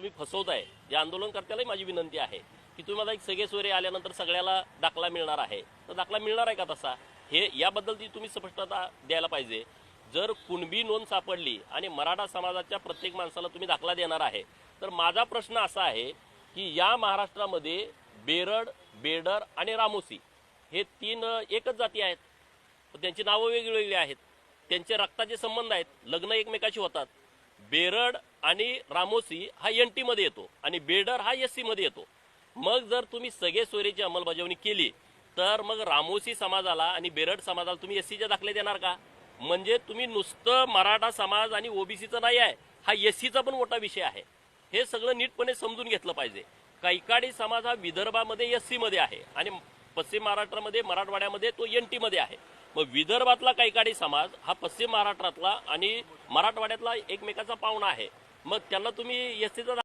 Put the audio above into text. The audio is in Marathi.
तुम्ही फसवताय. या आंदोलनकर्त्यालाही माझी विनंती आहे की तुम्ही मला एक सगळे सोयरे आल्यानंतर सगळ्याला दाखला मिळणार आहे. तर दाखला मिळणार आहे का तसा? हे याबद्दल ती तुम्ही स्पष्टता द्यायला पाहिजे. जर कुणबी नोंद सापडली आणि मराठा समाजाच्या प्रत्येक माणसाला तुम्ही दाखला देणार आहे तर माझा प्रश्न असा आहे की या महाराष्ट्रामध्ये बेरड बेडर आणि रामोसी हे तीन एकच जाती आहेत. त्यांची नावं वेगवेगळी आहेत. त्यांचे रक्ताचे संबंध आहेत. लग्न एकमेकाशी होतात. बेरड आणि रामोसी हा एन टीमध्ये येतो आणि बेडर हा एस सीमध्ये येतो. मग जर तुम्ही सगळे सोयरीची अंमलबजावणी केली तर मग रामोसी समाजाला आणि बेरड समाजाला तुम्ही एस सीचे दाखले देणार का? म्हणजे तुम्ही नुसतं मराठा समाज आणि ओबीसीचं नाही आहे हा एस सीचा पण मोठा विषय आहे. हे सगळं नीटपणे समजून घेतलं पाहिजे. कैकाडी समाज हा विदर्भामध्ये एस सीमध्ये आहे आणि पश्चिम महाराष्ट्रामध्ये मराठवाड्यामध्ये तो एन टीमध्ये आहे. मग विदर्भातला कैकाडी समाज हा पश्चिम महाराष्ट्रातला आणि मराठवाड्यातला एकमेकाचा पाहुणा आहे. मग त्यांना तुम्ही एस